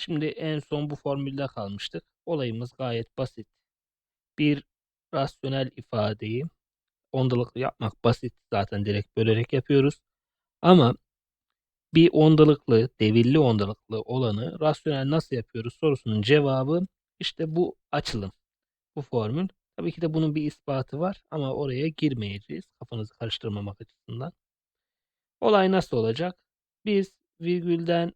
Şimdi en son bu formülde kalmıştık. Olayımız gayet basit. Bir rasyonel ifadeyi ondalıklı yapmak basit. Zaten direkt bölerek yapıyoruz. Ama bir ondalıklı, devirli ondalıklı olanı rasyonel nasıl yapıyoruz sorusunun cevabı işte bu açılım. Bu formül. Tabii ki de bunun bir ispatı var ama oraya girmeyeceğiz. Kafanızı karıştırmamak açısından. Olay nasıl olacak? Biz virgülden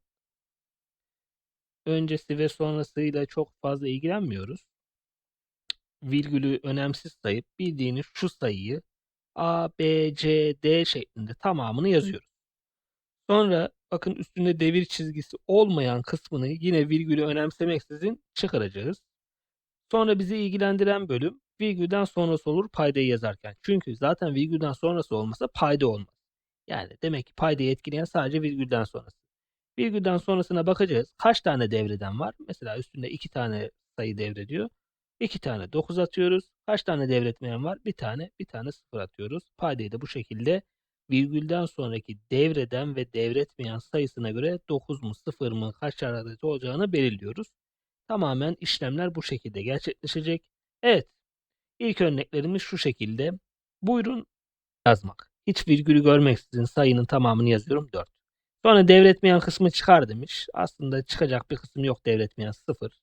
öncesi ve sonrasıyla çok fazla ilgilenmiyoruz. Virgülü önemsiz sayıp bildiğiniz şu sayıyı A, B, C, D şeklinde tamamını yazıyoruz. Sonra bakın üstünde devir çizgisi olmayan kısmını yine virgülü önemsemeksizin çıkaracağız. Sonra bizi ilgilendiren bölüm virgülden sonrası olur paydayı yazarken. Çünkü zaten virgülden sonrası olmasa payda olmaz. Yani demek ki paydayı etkileyen sadece virgülden sonrası. Virgülden sonrasına bakacağız. Kaç tane devreden var? Mesela üstünde iki tane sayı devrediyor. İki tane 9 atıyoruz. Kaç tane devretmeyen var? Bir tane, bir tane 0 atıyoruz. Paydayı da bu şekilde virgülden sonraki devreden ve devretmeyen sayısına göre 9 mu 0 mı kaç adet olacağını belirliyoruz. Tamamen işlemler bu şekilde gerçekleşecek. Evet. İlk örneklerimiz şu şekilde. Buyurun yazmak. Hiç virgülü görmeksizin sayının tamamını yazıyorum 4. Sonra devretmeyen kısmı çıkar demiş. Aslında çıkacak bir kısım yok devretmeyen 0.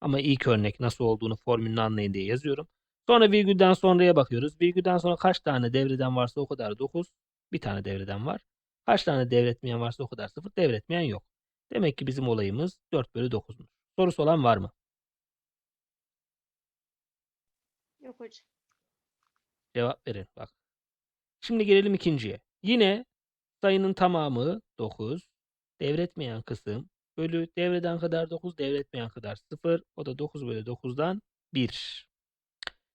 Ama ilk örnek nasıl olduğunu formülünü anlayın diye yazıyorum. Sonra virgülden sonraya bakıyoruz. Virgülden sonra kaç tane devreden varsa o kadar 9. Bir tane devreden var. Kaç tane devretmeyen varsa o kadar 0. Devretmeyen yok. Demek ki bizim olayımız 4 bölü 9'muş. Sorusu olan var mı? Yok hocam. Cevap verin bak. Şimdi gelelim ikinciye. Yine sayının tamamı 9. Devretmeyen kısım bölü devreden kadar 9, devretmeyen kadar 0. O da 9 bölü 9'dan 1.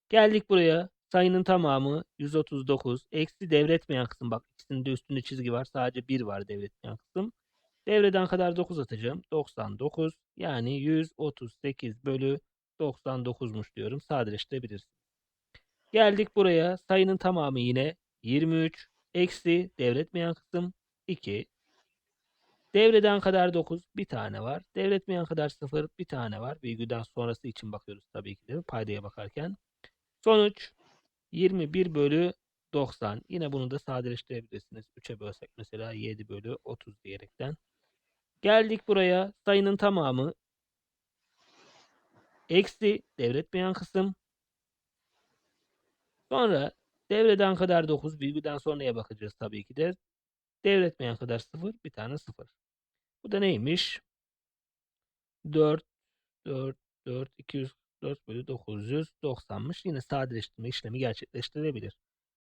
Geldik buraya. Sayının tamamı 139. Eksi devretmeyen kısım. Bak ikisinin de üstünde çizgi var. Sadece 1 var devretmeyen kısım. Devreden kadar 9 atacağım. 99. Yani 138 bölü 99'muş diyorum. Sadeleştirebilirsin. Geldik buraya. Sayının tamamı yine 23. Eksi devretmeyen kısım 2. Devreden kadar 9 bir tane var. Devretmeyen kadar 0 bir tane var. Virgülden sonrası için bakıyoruz tabii ki de paydaya bakarken. Sonuç 21 bölü 90. Yine bunu da sadeleştirebilirsiniz. 3'e bölsek mesela 7 bölü 30 diyerekten. Geldik buraya. Sayının tamamı eksi devretmeyen kısım. Sonra devreden kadar 9 virgülden sonraya bakacağız tabii ki de. Devretmeyen kadar 0 bir tane 0. Bu da neymiş? 4 4 4 244 bölü 990'mış. Yine sadeleştirme işlemi gerçekleştirebilir.